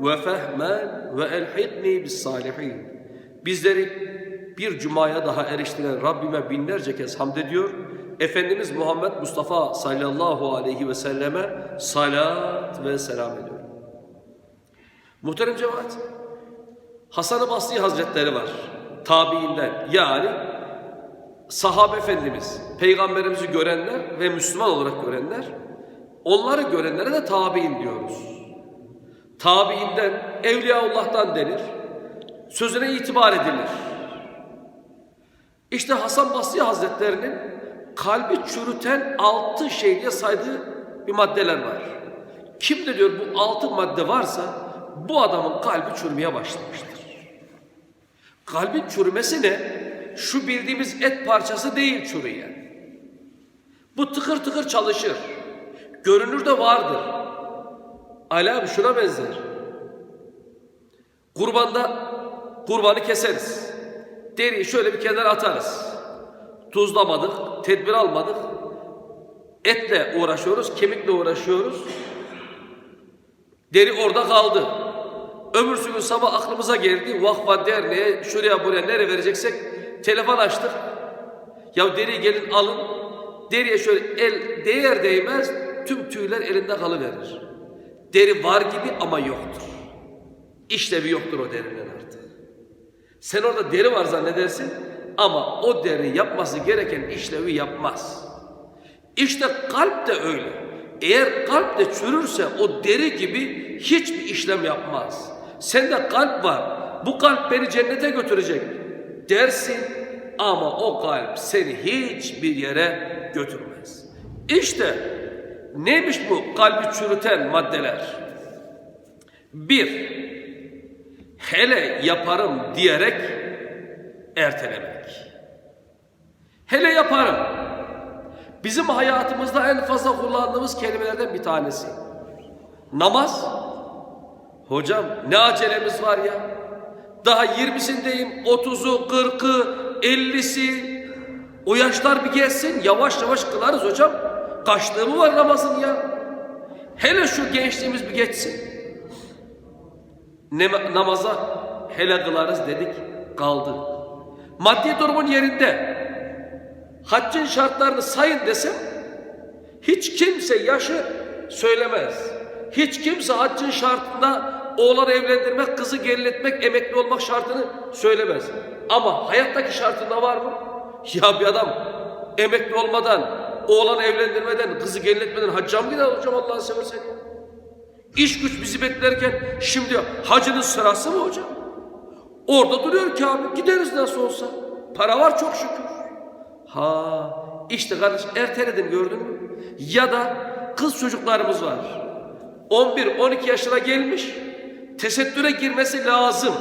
ve fehmen ve elhidni bis salihin. Bizleri bir cumaya daha eriştiren Rabbime binlerce kez hamd ediyor. Efendimiz Muhammed Mustafa sallallahu aleyhi ve selleme salat ve selam ediyor. Muhterem cemaat, Hasan-ı Basri Hazretleri var. Tabiinden yani sahabe efendimiz, peygamberimizi görenler ve Müslüman olarak görenler, onları görenlere de tabiin diyoruz. Tabiinden, Evliyaullah'tan denir, sözüne itibar edilir. İşte Hasan Basri Hazretlerinin kalbi çürüten altı şey diye saydığı bir maddeler var. Kim de diyor bu altı madde varsa bu adamın kalbi çürümeye başlamıştır. Kalbin çürümesi ne? Şu bildiğimiz et parçası değil çürüyen. Bu tıkır tıkır çalışır. Görünür de vardır. Ali abi şuna benzer. Kurbanda kurbanı keseriz. Deriyi şöyle bir kenara atarız. Tuzlamadık, tedbir almadık. Etle uğraşıyoruz, kemikle uğraşıyoruz. Deri orada kaldı. Öbürsü gün sabah aklımıza geldi. Vakfa derneğe, şuraya buraya nereye vereceksek telefon açtık. Ya deri gelin alın. Deriye şöyle el değer değmez tüm tüyler elinde kalıverir. Deri var gibi ama yoktur. İşlevi yoktur o derinin artık. Sen orada deri var zannedersin ama o deri yapması gereken işlevi yapmaz. İşte kalp de öyle. Eğer kalp de çürürse o deri gibi hiçbir işlem yapmaz. Sende kalp var. Bu kalp beni cennete götürecek dersin ama o kalp seni hiçbir yere götürmez. İşte neymiş bu kalbi çürüten maddeler? Bir, hele yaparım diyerek ertelemek. Hele yaparım. Bizim hayatımızda en fazla kullandığımız kelimelerden bir tanesi. Namaz. Hocam ne acelemiz var ya. Daha 20'sindeyim, 30'u, 40'ı, 50'si. O yaşlar bir gelsin, yavaş yavaş kılarız hocam. Kaçlığı mı var namazın ya? Hele şu gençliğimiz bir geçsin. Ne, namaza hele kılarız dedik, kaldı. Maddi durumun yerinde. Haccın şartlarını sayın desem, hiç kimse yaşı söylemez. Hiç kimse haccın şartında oğlan evlendirmek, kızı geriletmek, emekli olmak şartını söylemez. Ama hayattaki şartında var mı? Ya bir adam emekli olmadan, oğlan evlendirmeden, kızı geriletmeden hacca mı gider hocam Allah'ını seversen? İş güç bizi beklerken şimdi hacının sırası mı hocam? Orada duruyor ki abi gideriz nasıl olsa. Para var çok şükür. Ha işte kardeş erteledim gördün mü? Ya da kız çocuklarımız var. 11-12 yaşına gelmiş. Tesettüre girmesi lazım.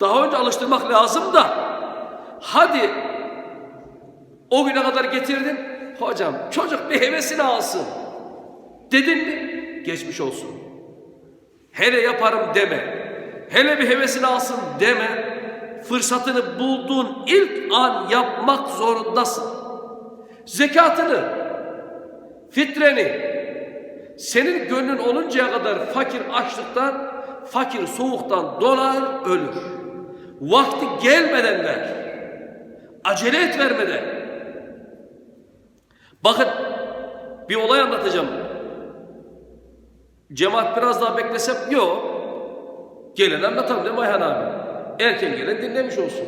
Daha önce alıştırmak lazım da. Hadi o güne kadar getirdin. Hocam çocuk bir hevesini alsın. Dedin mi? Geçmiş olsun. Hele yaparım deme. Hele bir hevesini alsın deme. Fırsatını bulduğun ilk an yapmak zorundasın. Zekatını, fitreni, senin gönlün oluncaya kadar fakir açlıktan, fakir soğuktan donar, ölür. Vakti gelmeden ver. Acele et vermeden. Bakın bir olay anlatacağım. Cemaat biraz daha beklesem yok. Gelen anlatalım değil mi Ayhan abi? Erken gelen dinlemiş olsun.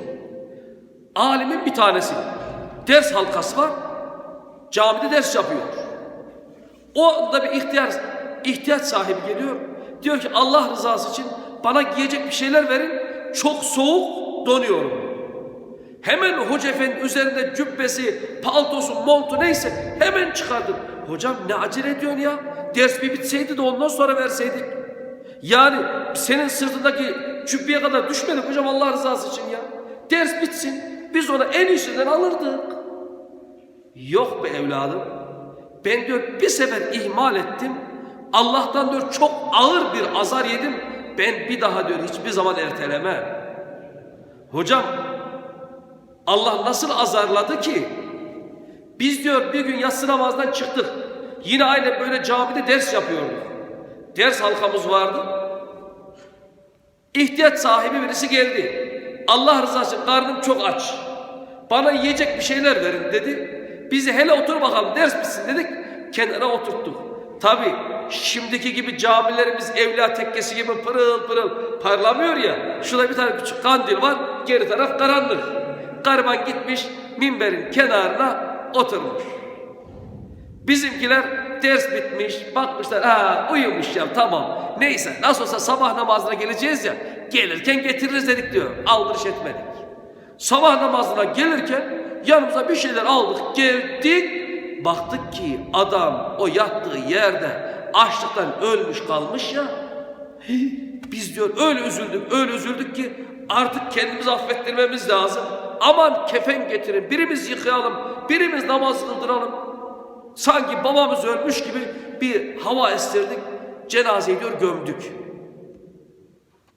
Alimin bir tanesi. Ders halkası var. Camide ders yapıyor. O anda bir ihtiyar, ihtiyaç sahibi geliyor. Diyor ki Allah rızası için bana giyecek bir şeyler verin. Çok soğuk donuyorum. Hemen hoca üzerinde cübbesi, paltosu, montu neyse hemen çıkardım. Hocam ne acele ediyorsun ya? Ders bir bitseydi de ondan sonra verseydik. Yani senin sırtındaki cübbeye kadar düşmedik hocam Allah rızası için ya. Ders bitsin. Biz ona en iyisinden alırdık. Yok be evladım. Ben diyor bir sefer ihmal ettim. Allah'tan diyor çok ağır bir azar yedim. Ben bir daha diyor hiçbir zaman ertelemem. Hocam Allah nasıl azarladı ki? Biz diyor bir gün yatsı namazdan çıktık. Yine aynı böyle camide ders yapıyorduk. Ders halkamız vardı. İhtiyaç sahibi birisi geldi. Allah rızası için karnım çok aç. Bana yiyecek bir şeyler verin dedi. Bizi hele otur bakalım ders bitsin dedik. Kenara oturttuk. Tabi şimdiki gibi camilerimiz evliya tekkesi gibi pırıl pırıl parlamıyor ya. Şurada bir tane küçük kandil var. Geri taraf karanlık. Gariban gitmiş minberin kenarına oturmuş. Bizimkiler ders bitmiş, bakmışlar, ha uyumuş ya tamam. Neyse nasıl olsa sabah namazına geleceğiz ya, gelirken getiririz dedik diyor. Aldırış etmedik. Sabah namazına gelirken yanımıza bir şeyler aldık, geldik. Baktık ki adam o yattığı yerde açlıktan ölmüş kalmış ya. Biz diyor öyle üzüldük, öyle üzüldük ki artık kendimizi affettirmemiz lazım. Aman kefen getirin, birimiz yıkayalım, birimiz namaz kıldıralım. Sanki babamız ölmüş gibi bir hava estirdik. Cenazeyi diyor gömdük.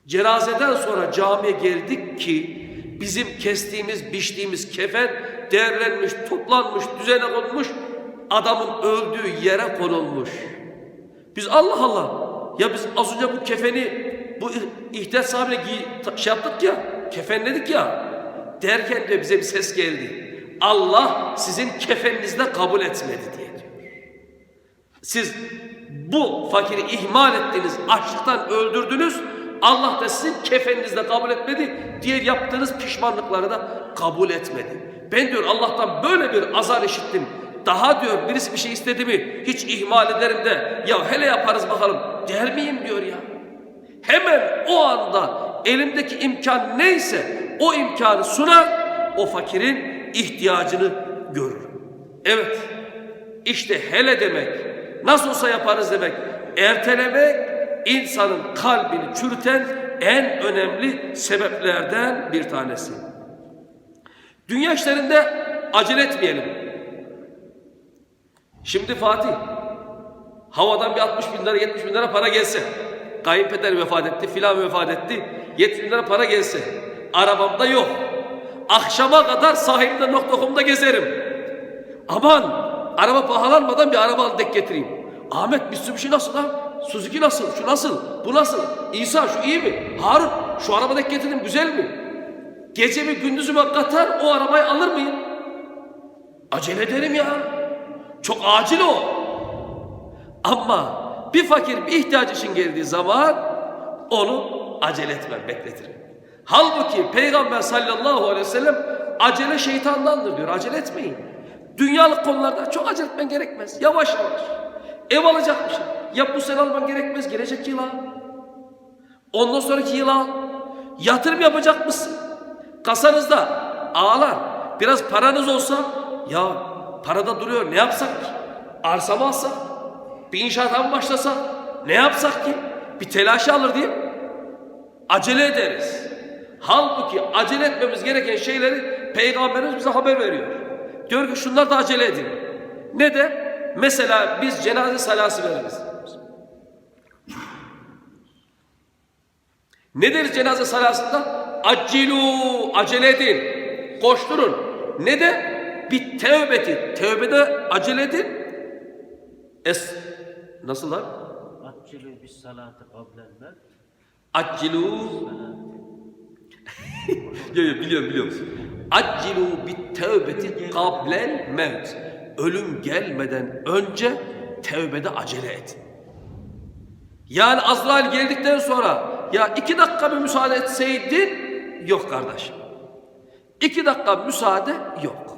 Cenazeden sonra camiye geldik ki bizim kestiğimiz, biçtiğimiz kefen değerlenmiş, toplanmış, düzene konulmuş, adamın öldüğü yere konulmuş. Biz Allah Allah, ya biz az önce bu kefeni bu ihtiyaç sahibine şey yaptık ya, kefenledik ya, derken de bize bir ses geldi. Allah sizin kefeninizde kabul etmedi diye diyor. Siz bu fakiri ihmal ettiniz, açlıktan öldürdünüz. Allah da sizin kefeninizde kabul etmedi. Diğer yaptığınız pişmanlıkları da kabul etmedi. Ben diyor Allah'tan böyle bir azar işittim. Daha diyor birisi bir şey istedi mi hiç ihmal ederim de ya hele yaparız bakalım der miyim diyor ya. Hemen o anda elimdeki imkan neyse o imkanı sunar o fakirin ihtiyacını görür. Evet işte hele demek, nasıl olsa yaparız demek, ertelemek insanın kalbini çürüten en önemli sebeplerden bir tanesi. Dünya işlerinde acele etmeyelim. Şimdi Fatih, havadan bir 60 bin lira 70 bin lira para gelse, kayınpeder vefat etti, filan vefat etti, 70 bin lira para gelse, arabamda yok. Akşama kadar sahilde nokta.com'da gezerim. Aman araba pahalanmadan bir araba al dek getireyim. Ahmet Mitsubishi nasıl lan? Suzuki nasıl? Şu nasıl? Bu nasıl? İsa şu iyi mi? Harun şu araba dek getirdim güzel mi? Gecemi gündüzüme katar o arabayı alır mıyım? Acele ederim ya. Çok acil o. Ama bir fakir bir ihtiyaç için geldiği zaman onu acele etmem, bekletirim. Halbuki Peygamber sallallahu aleyhi ve sellem acele şeytandandır diyor. Acele etmeyin. Dünyalık konularda çok acele etmen gerekmez. Yavaş yavaş. Ev alacakmışsın. Ya bu sene alman gerekmez. Gelecek yıl al. Ondan sonraki yıl al. Yatırım yapacak mısın? Kasanızda ağlar. Biraz paranız olsa ya parada duruyor ne yapsak ki? Arsa mı alsak? Bir inşaata mı başlasak? Ne yapsak ki? Bir telaşı alır diye acele ederiz. Halbuki acele etmemiz gereken şeyleri Peygamberimiz bize haber veriyor. Diyor ki şunlar da acele edin. Ne de? Mesela biz cenaze salası veririz. Ne deriz cenaze salasında? Accilu, acele edin, koşturun. Ne de? Bir tevbeti, tevbede acele edin. Es, nasıl lan? Akçilu bis salati qablen mevt. Accilu. Yok yok biliyorum biliyorum. Accilu bit tevbeti kablel mevt. Ölüm gelmeden önce tevbede acele et. Yani Azrail geldikten sonra ya iki dakika bir müsaade etseydin yok kardeşim. İki dakika müsaade yok.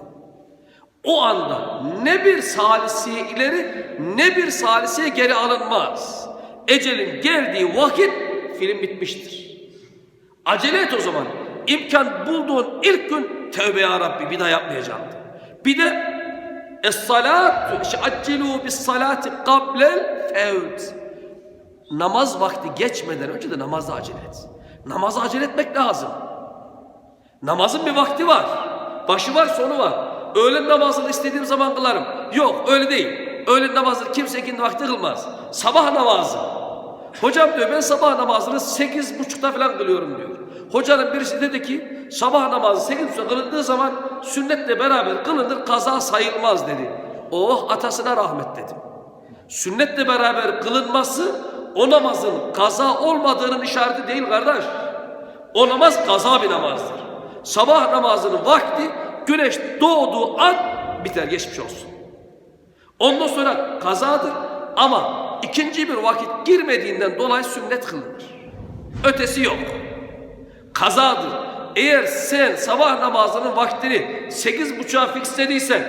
O anda ne bir salisiye ileri ne bir salisiye geri alınmaz. Ecelin geldiği vakit film bitmiştir. Acele et o zaman. İmkan bulduğun ilk gün tövbe ya Rabbi bir daha yapmayacağım. Bir de Es-salatu accilu bis salati qablel fevt. Namaz vakti geçmeden önce de namazda acele et. Namaza acele etmek lazım. Namazın bir vakti var. Başı var, sonu var. Öğlen namazını istediğim zaman kılarım. Yok, öyle değil. Öğlen namazını kimse ikindi vakti kılmaz. Sabah namazı. Hocam diyor ben sabah namazını sekiz buçukta falan kılıyorum diyor. Hocanın birisi dedi ki sabah namazı sekiz buçukta kılındığı zaman sünnetle beraber kılınır kaza sayılmaz dedi. Oh atasına rahmet dedim. Sünnetle beraber kılınması o namazın kaza olmadığının işareti değil kardeş. O namaz kaza bir namazdır. Sabah namazının vakti güneş doğduğu an biter geçmiş olsun. Ondan sonra kazadır ama ikinci bir vakit girmediğinden dolayı sünnet kılınır. Ötesi yok. Kazadır. Eğer sen sabah namazının vaktini sekiz buçuğa fixlediysen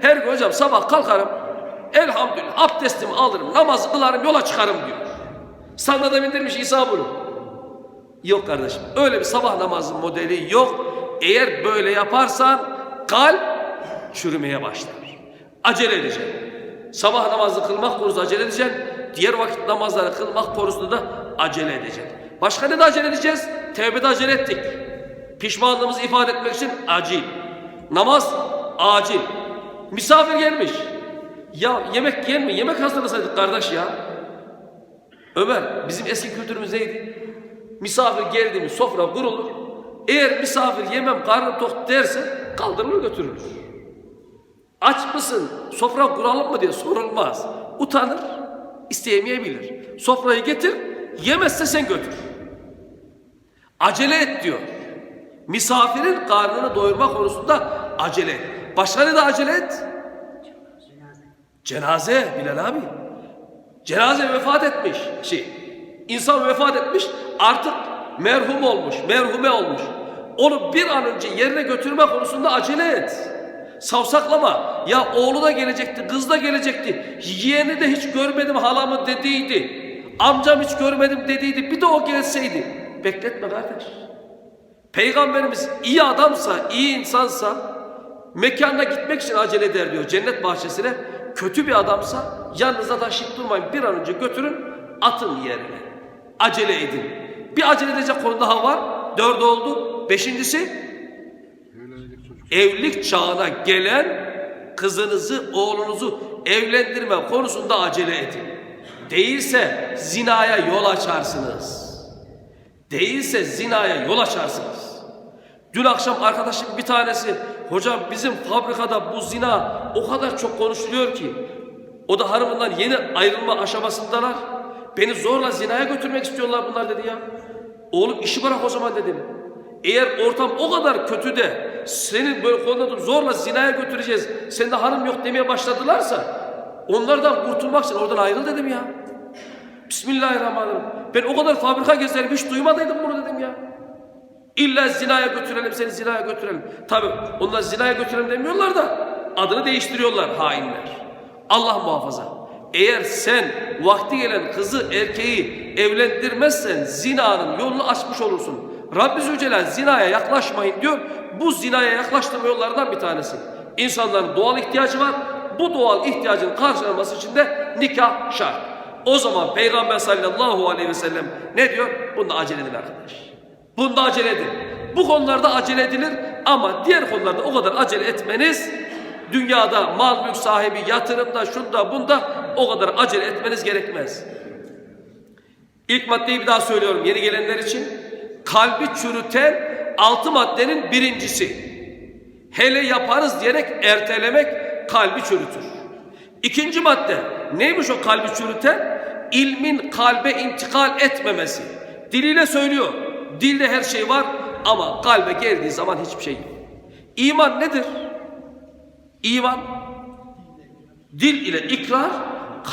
her gün hocam sabah kalkarım elhamdülillah abdestimi alırım namazı kılarım yola çıkarım diyor. Sana da bindirmiş İsa bunu. Yok kardeşim. Öyle bir sabah namazı modeli yok. Eğer böyle yaparsan kalp çürümeye başlar. Acele edeceksin. Sabah namazı kılmak konusunda acele edeceksin. Diğer vakit namazları kılmak konusunda da acele edeceksin. Başka ne de acele edeceğiz? Tevbede acele ettik. Pişmanlığımızı ifade etmek için acil. Namaz acil. Misafir gelmiş. Ya yemek yer mi? Yemek hazırlasaydık kardeş ya. Ömer bizim eski kültürümüz neydi? Misafir geldi mi sofra kurulur. Eğer misafir yemem karnım tok derse kaldırılır götürülür. Aç mısın? Sofra kuralım mı diye sorulmaz. Utanır, isteyemeyebilir. Sofrayı getir, yemezse sen götür. Acele et diyor. Misafirin karnını doyurma konusunda acele et. Başka ne de acele et? Cenaze Bilal abi. Cenaze vefat etmiş. Şey, insan vefat etmiş artık merhum olmuş, merhume olmuş. Onu bir an önce yerine götürme konusunda acele et. Savsaklama. Ya oğlu da gelecekti, kız da gelecekti. Yeğeni de hiç görmedim halamı dediydi. Amcam hiç görmedim dediydi. Bir de o gelseydi. Bekletme kardeş. Peygamberimiz iyi adamsa, iyi insansa mekanına gitmek için acele eder diyor cennet bahçesine. Kötü bir adamsa yanınıza taşıyıp durmayın. Bir an önce götürün, atın yerine. Acele edin. Bir acele edecek konu daha var. Dört oldu. Beşincisi evlilik çağına gelen kızınızı, oğlunuzu evlendirme konusunda acele edin. Değilse zinaya yol açarsınız. Değilse zinaya yol açarsınız. Dün akşam arkadaşım bir tanesi, hocam bizim fabrikada bu zina o kadar çok konuşuluyor ki, o da hanımından yeni ayrılma aşamasındalar. Beni zorla zinaya götürmek istiyorlar bunlar dedi ya. Oğlum işi bırak o zaman dedim. Eğer ortam o kadar kötü de seni böyle konuda zorla zinaya götüreceğiz. Senin de hanım yok demeye başladılarsa onlardan kurtulmak için oradan ayrıl dedim ya. Bismillahirrahmanirrahim. Ben o kadar fabrika gezerim hiç duymadıydım bunu dedim ya. İlla zinaya götürelim seni zinaya götürelim. Tabi onlar zinaya götürelim demiyorlar da adını değiştiriyorlar hainler. Allah muhafaza. Eğer sen vakti gelen kızı erkeği evlendirmezsen zinanın yolunu açmış olursun. Rabbi Zülcelal zinaya yaklaşmayın diyor. Bu zinaya yaklaştırma yollardan bir tanesi. İnsanların doğal ihtiyacı var. Bu doğal ihtiyacın karşılanması için de nikah şart. O zaman Peygamber sallallahu aleyhi ve sellem ne diyor? Bunda acele edin arkadaş. Bunda acele edin. Bu konularda acele edilir ama diğer konularda o kadar acele etmeniz dünyada mal mülk sahibi yatırımda şunda bunda o kadar acele etmeniz gerekmez. İlk maddeyi bir daha söylüyorum yeni gelenler için. Kalbi çürüten altı maddenin birincisi. Hele yaparız diyerek ertelemek kalbi çürütür. İkinci madde neymiş o kalbi çürüten? İlmin kalbe intikal etmemesi. Diliyle söylüyor. Dilde her şey var ama kalbe geldiği zaman hiçbir şey yok. İman nedir? İman dil ile ikrar,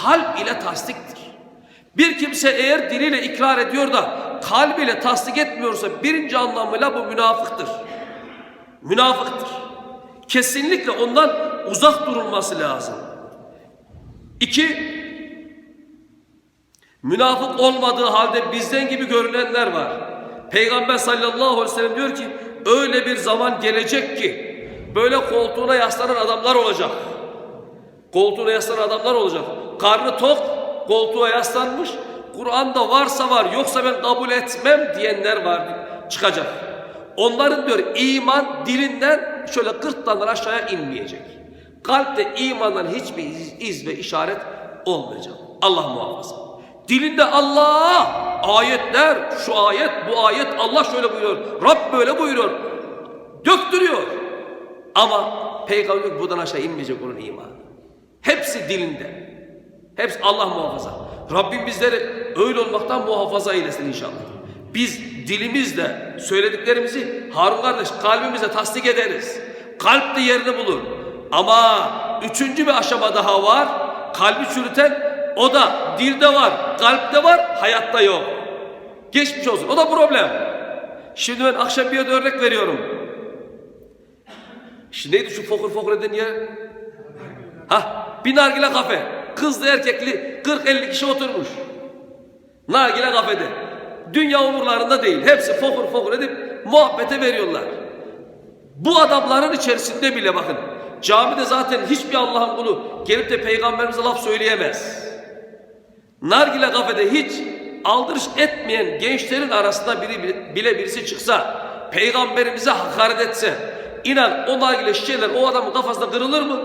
kalp ile tasdiktir. Bir kimse eğer diliyle ikrar ediyor da kalbiyle tasdik etmiyorsa birinci anlamıyla bu münafıktır. Münafıktır. Kesinlikle ondan uzak durulması lazım. İki, münafık olmadığı halde bizden gibi görünenler var. Peygamber sallallahu aleyhi ve sellem diyor ki öyle bir zaman gelecek ki böyle koltuğuna yaslanan adamlar olacak. Koltuğuna yaslanan adamlar olacak. Karnı tok, koltuğa yaslanmış. Kur'an'da varsa var yoksa ben kabul etmem diyenler var çıkacak. Onların diyor iman dilinden şöyle gırtlanlar aşağıya inmeyecek. Kalpte imandan hiçbir iz, iz ve işaret olmayacak. Allah muhafaza. Dilinde Allah ayetler şu ayet bu ayet Allah şöyle buyuruyor. Rab böyle buyuruyor. Döktürüyor. Ama peygamber buradan aşağı inmeyecek onun imanı. Hepsi dilinde. Hepsi Allah muhafaza. Rabbim bizleri öyle olmaktan muhafaza eylesin inşallah. Biz dilimizle söylediklerimizi Harun kardeş kalbimizle tasdik ederiz. Kalp de yerini bulur. Ama üçüncü bir aşama daha var. Kalbi çürüten o da dilde var, kalpte var, hayatta yok. Geçmiş olsun. O da problem. Şimdi ben akşam bir örnek veriyorum. Şimdi neydi şu fokur fokur eden yer? Ha, bir nargile kafe. Kızlı erkekli 40-50 kişi oturmuş. Nargile kafede. Dünya umurlarında değil. Hepsi fokur fokur edip muhabbete veriyorlar. Bu adamların içerisinde bile bakın. Camide zaten hiçbir Allah'ın kulu gelip de peygamberimize laf söyleyemez. Nargile kafede hiç aldırış etmeyen gençlerin arasında biri bile birisi çıksa, peygamberimize hakaret etse, inan o nargile şişeler o adamın kafasında kırılır mı?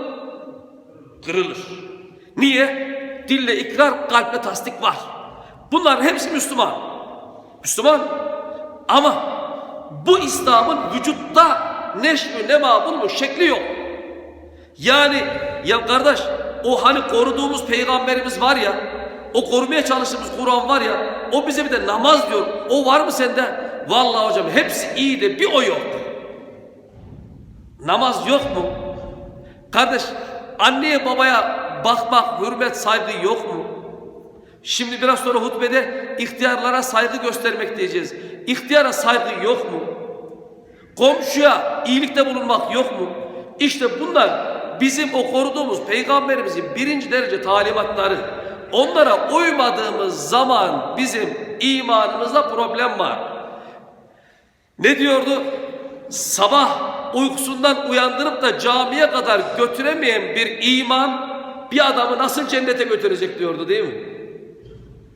Kırılır. Niye? Dille ikrar, kalple tasdik var. Bunların hepsi Müslüman. Müslüman. Ama bu İslam'ın vücutta neşvü nema bulmuş şekli yok. Yani ya kardeş o hani koruduğumuz peygamberimiz var ya o korumaya çalıştığımız Kur'an var ya o bize bir de namaz diyor. O var mı sende? Vallahi hocam hepsi iyi de bir o yok. Namaz yok mu? Kardeş anneye babaya bakmak, hürmet, saygı yok mu? Şimdi biraz sonra hutbede ihtiyarlara saygı göstermek diyeceğiz. İhtiyara saygı yok mu? Komşuya iyilikte bulunmak yok mu? İşte bunlar bizim o koruduğumuz peygamberimizin birinci derece talimatları. Onlara uymadığımız zaman bizim imanımızda problem var. Ne diyordu? Sabah uykusundan uyandırıp da camiye kadar götüremeyen bir iman bir adamı nasıl cennete götürecek diyordu değil mi?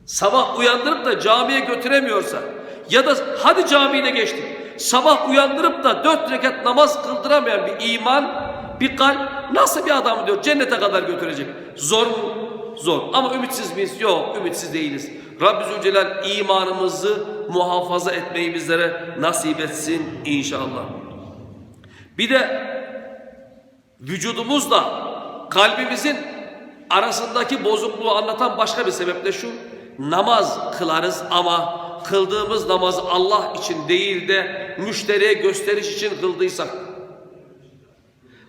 Sabah uyandırıp da camiye götüremiyorsa ya da hadi camiye geçtik. Sabah uyandırıp da dört rekat namaz kıldıramayan bir iman, bir kalp nasıl bir adamı diyor cennete kadar götürecek. Zor mu? Zor. Ama ümitsiz miyiz? Yok, ümitsiz değiliz. Rabbi Zülcelal imanımızı muhafaza etmeyi bizlere nasip etsin inşallah. Bir de vücudumuzla kalbimizin arasındaki bozukluğu anlatan başka bir sebep de şu. Namaz kılarız ama kıldığımız namaz Allah için değil de müşteriye gösteriş için kıldıysak.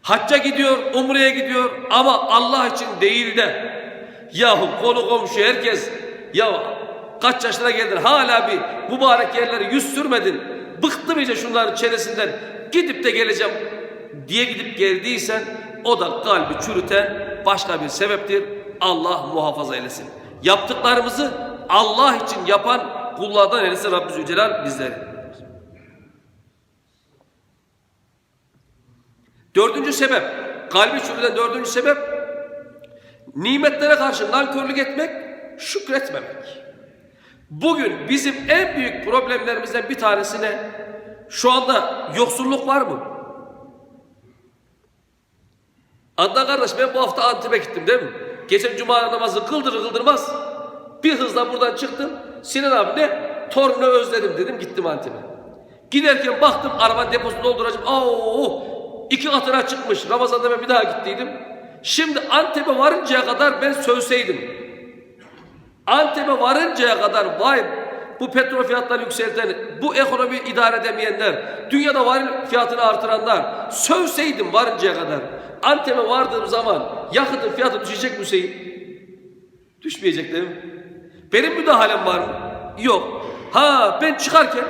Hacca gidiyor, umreye gidiyor ama Allah için değil de yahu konu komşu herkes ya kaç yaşına geldin hala bir mübarek yerlere yüz sürmedin. Bıktım iyice şunların çenesinden gidip de geleceğim diye gidip geldiysen o da kalbi çürüten başka bir sebeptir. Allah muhafaza eylesin. Yaptıklarımızı Allah için yapan kullardan eylesin Rabbi Zülcelal bizleri. Dördüncü sebep, kalbi çürüten dördüncü sebep, nimetlere karşı nankörlük etmek, şükretmemek. Bugün bizim en büyük problemlerimizden bir tanesi ne? Şu anda yoksulluk var mı? Adnan kardeş ben bu hafta Antep'e gittim değil mi? Geçen cuma namazı kıldırır kıldırmaz bir hızla buradan çıktım. Sinan abi ne? Torunu özledim dedim gittim Antep'e. Giderken baktım araba deposunu dolduracağım. Oo, iki katına çıkmış. Ramazan'da ben bir daha gittiydim. Şimdi Antep'e varıncaya kadar ben sövseydim. Antep'e varıncaya kadar vay bu petrol fiyatları yükselten, bu ekonomi idare edemeyenler, dünyada varil fiyatını artıranlar sövseydim varıncaya kadar. Antep'e vardığım zaman yakıtın fiyatı düşecek mi Hüseyin? Düşmeyecek değil mi? Benim müdahalem var mı? Yok. Ha ben çıkarken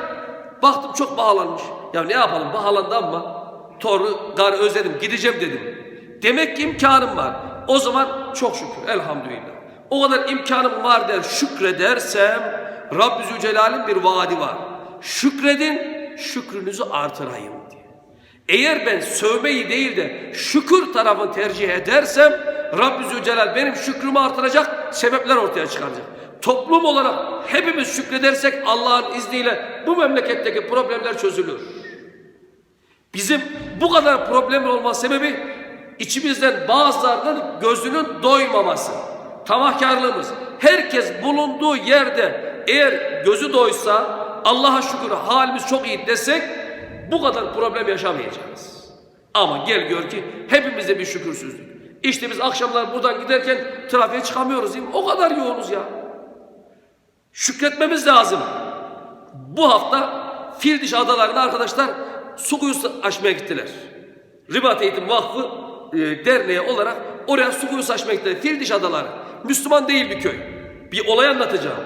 baktım çok pahalanmış. Ya ne yapalım pahalandı ama torunu gar özledim gideceğim dedim. Demek ki imkanım var. O zaman çok şükür elhamdülillah. O kadar imkanım var der şükredersem Rabbi Zülcelal'in bir vaadi var. Şükredin şükrünüzü artırayım diye. Eğer ben sövmeyi değil de şükür tarafını tercih edersem Rabbi Zülcelal benim şükrümü artıracak sebepler ortaya çıkaracak. toplum olarak hepimiz şükredersek Allah'ın izniyle bu memleketteki problemler çözülür. Bizim bu kadar problem olma sebebi içimizden bazılarının gözünün doymaması, tamahkarlığımız. Herkes bulunduğu yerde eğer gözü doysa Allah'a şükür halimiz çok iyi desek bu kadar problem yaşamayacağız. Ama gel gör ki hepimizde bir şükürsüzlük. İşte biz akşamlar buradan giderken trafiğe çıkamıyoruz değil mi? O kadar yoğunuz ya. Şükretmemiz lazım. Bu hafta Fildiş adalarına arkadaşlar su kuyusu açmaya gittiler. Ribat Eğitim Vakfı e, derneği olarak oraya su kuyusu açmaya gittiler. Fildiş adaları. Müslüman değil bir köy. Bir olay anlatacağım.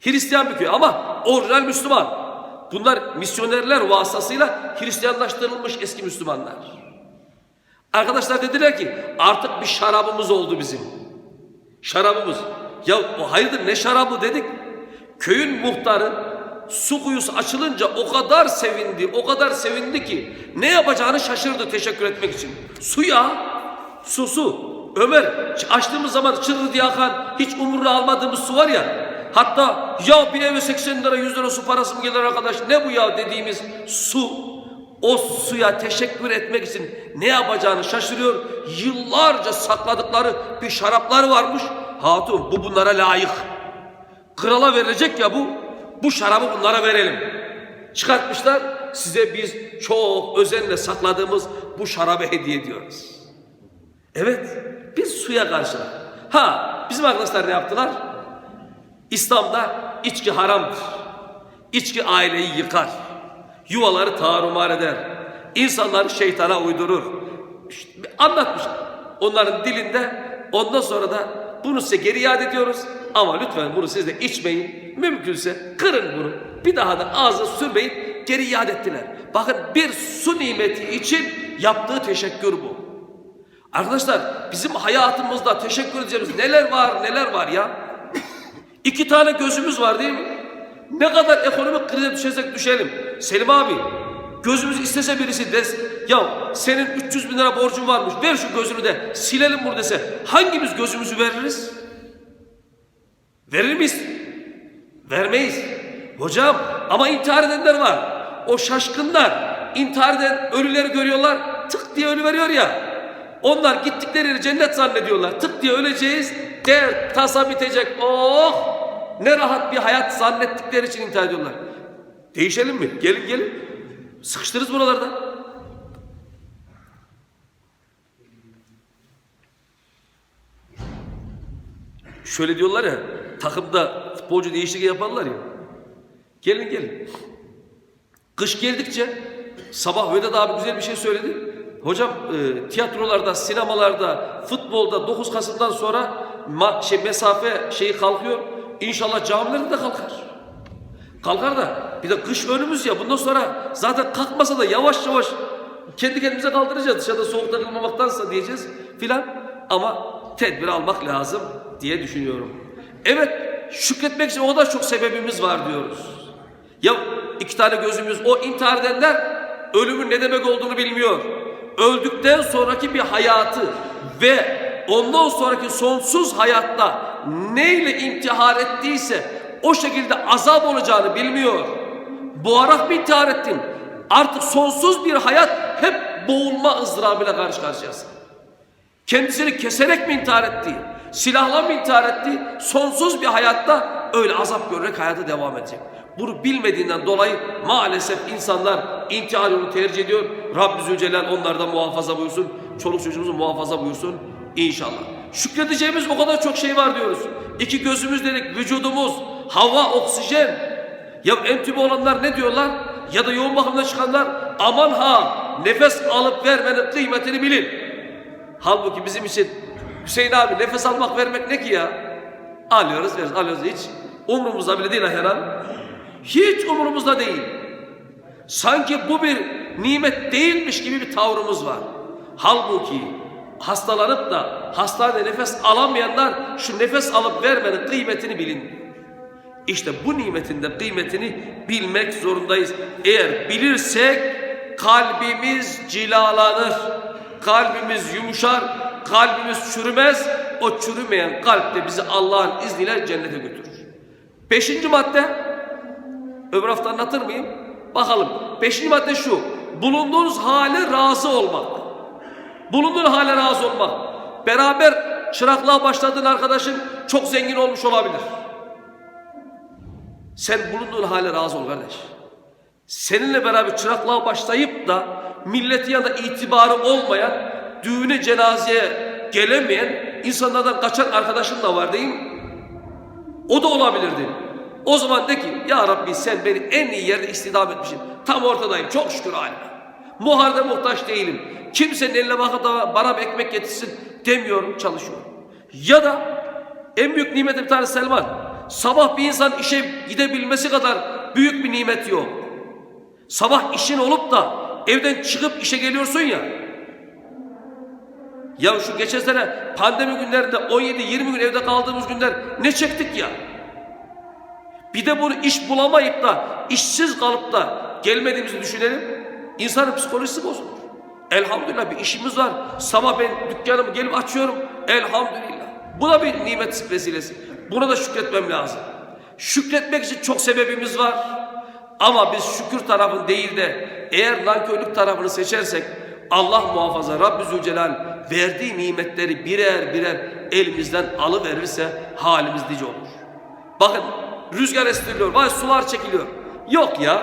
Hristiyan bir köy ama orijinal Müslüman. Bunlar misyonerler vasıtasıyla Hristiyanlaştırılmış eski Müslümanlar. Arkadaşlar dediler ki artık bir şarabımız oldu bizim. Şarabımız. Ya o hayırdır ne şarabı dedik. Köyün muhtarı su kuyusu açılınca o kadar sevindi, o kadar sevindi ki ne yapacağını şaşırdı teşekkür etmek için. Su ya, su su. Ömer açtığımız zaman çırrı diye akan hiç umuruna almadığımız su var ya. Hatta ya bir eve 80 lira 100 lira su parası mı gelir arkadaş ne bu ya dediğimiz su o suya teşekkür etmek için ne yapacağını şaşırıyor. Yıllarca sakladıkları bir şarapları varmış. Hatun bu bunlara layık. Krala verilecek ya bu. Bu şarabı bunlara verelim. Çıkartmışlar. Size biz çok özenle sakladığımız bu şarabı hediye ediyoruz. Evet. Biz suya karşı. Ha bizim arkadaşlar ne yaptılar? İslam'da içki haramdır. İçki aileyi yıkar. Yuvaları tarumar eder. İnsanları şeytana uydurur. Anlatmış onların dilinde. Ondan sonra da bunu size geri iade ediyoruz. Ama lütfen bunu siz de içmeyin. Mümkünse kırın bunu. Bir daha da ağzına sürmeyin. Geri iade ettiler. Bakın bir su nimeti için yaptığı teşekkür bu. Arkadaşlar bizim hayatımızda teşekkür edeceğimiz neler var neler var ya. İki tane gözümüz var değil mi? Ne kadar ekonomik krize düşersek düşelim. Selim abi gözümüz istese birisi des ya senin 300 bin lira borcun varmış ver şu gözünü de silelim bunu dese hangimiz gözümüzü veririz? Verir miyiz? Vermeyiz. Hocam ama intihar edenler var. O şaşkınlar intihar eden ölüleri görüyorlar tık diye ölü veriyor ya. Onlar gittikleri yeri cennet zannediyorlar. Tık diye öleceğiz. Der tasa bitecek. Oh! Ne rahat bir hayat zannettikleri için intihar ediyorlar. Değişelim mi? Gelin gelin. Sıkıştırırız buralarda. Şöyle diyorlar ya, takımda futbolcu değişikliği yaparlar ya. Gelin gelin. Kış geldikçe sabah Vedat abi güzel bir şey söyledi. Hocam e, tiyatrolarda, sinemalarda, futbolda 9 Kasım'dan sonra ma- şey, mesafe şeyi kalkıyor. İnşallah camilerde de kalkar. Kalkar da bir de kış önümüz ya bundan sonra zaten kalkmasa da yavaş yavaş kendi kendimize kaldıracağız dışarıda soğukta kalmamaktansa diyeceğiz filan ama tedbir almak lazım diye düşünüyorum. Evet şükretmek için o kadar çok sebebimiz var diyoruz. Ya iki tane gözümüz o intihar edenler ölümün ne demek olduğunu bilmiyor. Öldükten sonraki bir hayatı ve ondan sonraki sonsuz hayatta neyle intihar ettiyse o şekilde azap olacağını bilmiyor. Boğarak mı intihar ettin? Artık sonsuz bir hayat hep boğulma ızdırabıyla karşı karşıyasın. Kendisini keserek mi intihar etti? Silahla mı intihar etti? Sonsuz bir hayatta öyle azap görerek hayata devam edecek. Bunu bilmediğinden dolayı maalesef insanlar intihar yolunu tercih ediyor. Rabbi Zülcelal onlardan muhafaza buyursun. Çoluk çocuğumuzu muhafaza buyursun inşallah. Şükredeceğimiz o kadar çok şey var diyoruz. İki gözümüz dedik, vücudumuz, hava, oksijen. Ya entübe olanlar ne diyorlar? Ya da yoğun bakımda çıkanlar aman ha nefes alıp vermenin kıymetini bilin. Halbuki bizim için Hüseyin abi nefes almak vermek ne ki ya? Alıyoruz veriyoruz alıyoruz hiç umurumuzda bile değil Ahyan Hiç umurumuzda değil. Sanki bu bir nimet değilmiş gibi bir tavrımız var. Halbuki hastalanıp da hastanede nefes alamayanlar şu nefes alıp vermenin kıymetini bilin. İşte bu nimetin de kıymetini bilmek zorundayız. Eğer bilirsek kalbimiz cilalanır, kalbimiz yumuşar, kalbimiz çürümez, o çürümeyen kalp de bizi Allah'ın izniyle cennete götürür. Beşinci madde, öbür hafta anlatır mıyım? Bakalım. Beşinci madde şu, bulunduğunuz hale razı olmak. Bulunduğun hale razı olmak. Beraber çıraklığa başladığın arkadaşın çok zengin olmuş olabilir. Sen bulunduğun hale razı ol kardeş. Seninle beraber çıraklığa başlayıp da milletin yanında itibarı olmayan, düğüne cenazeye gelemeyen insanlardan kaçan arkadaşın da var mi? O da olabilirdi. O zaman de ki ya Rabbi sen beni en iyi yerde istidam etmişsin. Tam ortadayım çok şükür halime. Muharda muhtaç değilim. Kimsenin eline bakıp da bana bir ekmek getirsin demiyorum çalışıyorum. Ya da en büyük nimeti bir tane Selman. Sabah bir insan işe gidebilmesi kadar büyük bir nimet yok. Sabah işin olup da evden çıkıp işe geliyorsun ya. Ya şu geçen sene pandemi günlerinde 17-20 gün evde kaldığımız günler ne çektik ya. Bir de bunu iş bulamayıp da işsiz kalıp da gelmediğimizi düşünelim. İnsanın psikolojisi bozulur. Elhamdülillah bir işimiz var. Sabah ben dükkanımı gelip açıyorum. Elhamdülillah. Bu da bir nimet vesilesi. Buna da şükretmem lazım. Şükretmek için çok sebebimiz var. Ama biz şükür tarafını değil de eğer nankörlük tarafını seçersek Allah muhafaza Rabbi Zülcelal verdiği nimetleri birer birer elimizden alıverirse halimiz nice olur. Bakın rüzgar estiriliyor, vay sular çekiliyor. Yok ya,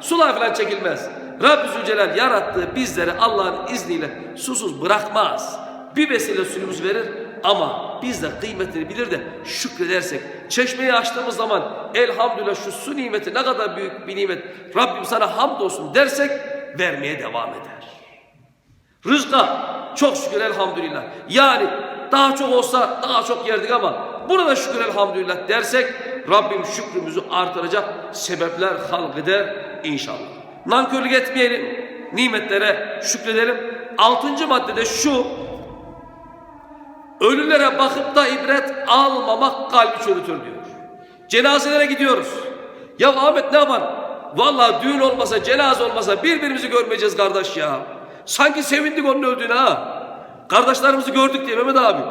sular falan çekilmez. Rabbi Zülcelal yarattığı bizleri Allah'ın izniyle susuz bırakmaz. Bir vesile suyumuz verir ama biz de kıymetini bilir de şükredersek, çeşmeyi açtığımız zaman elhamdülillah şu su nimeti ne kadar büyük bir nimet, Rabbim sana hamdolsun dersek vermeye devam eder. Rızka çok şükür elhamdülillah. Yani daha çok olsa daha çok yerdik ama buna da şükür elhamdülillah dersek Rabbim şükrümüzü artıracak sebepler halk eder inşallah. Nankörlük etmeyelim, nimetlere şükredelim. Altıncı maddede şu, ölülere bakıp da ibret almamak kalbi çürütür diyor. Cenazelere gidiyoruz. Ya Ahmet ne yapalım? Vallahi düğün olmasa, cenaze olmasa birbirimizi görmeyeceğiz kardeş ya. Sanki sevindik onun öldüğüne ha. Kardeşlerimizi gördük diye Mehmet abi.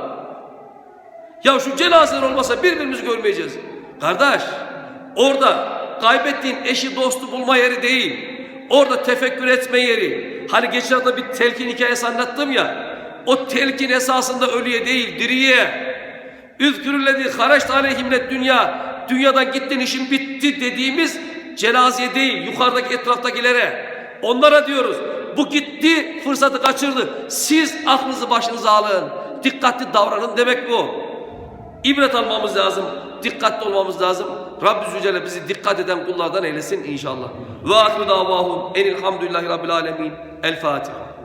Ya şu cenazeler olmasa birbirimizi görmeyeceğiz. Kardeş, orada kaybettiğin eşi dostu bulma yeri değil. Orada tefekkür etme yeri. Hani geçen hafta bir telkin hikayesi anlattım ya. O telkin esasında ölüye değil, diriye. Üzkürüllezi haraçta aleyhimle dünya. Dünyadan gittin işin bitti dediğimiz cenazeye değil, yukarıdaki etraftakilere. Onlara diyoruz. Bu gitti, fırsatı kaçırdı. Siz aklınızı başınıza alın. Dikkatli davranın demek bu. İbret almamız lazım. Dikkatli olmamız lazım. Rabbi Zülcelal bizi dikkat eden kullardan eylesin inşallah. Ve ahru davahum enilhamdülillahi rabbil alemin. El Fatiha.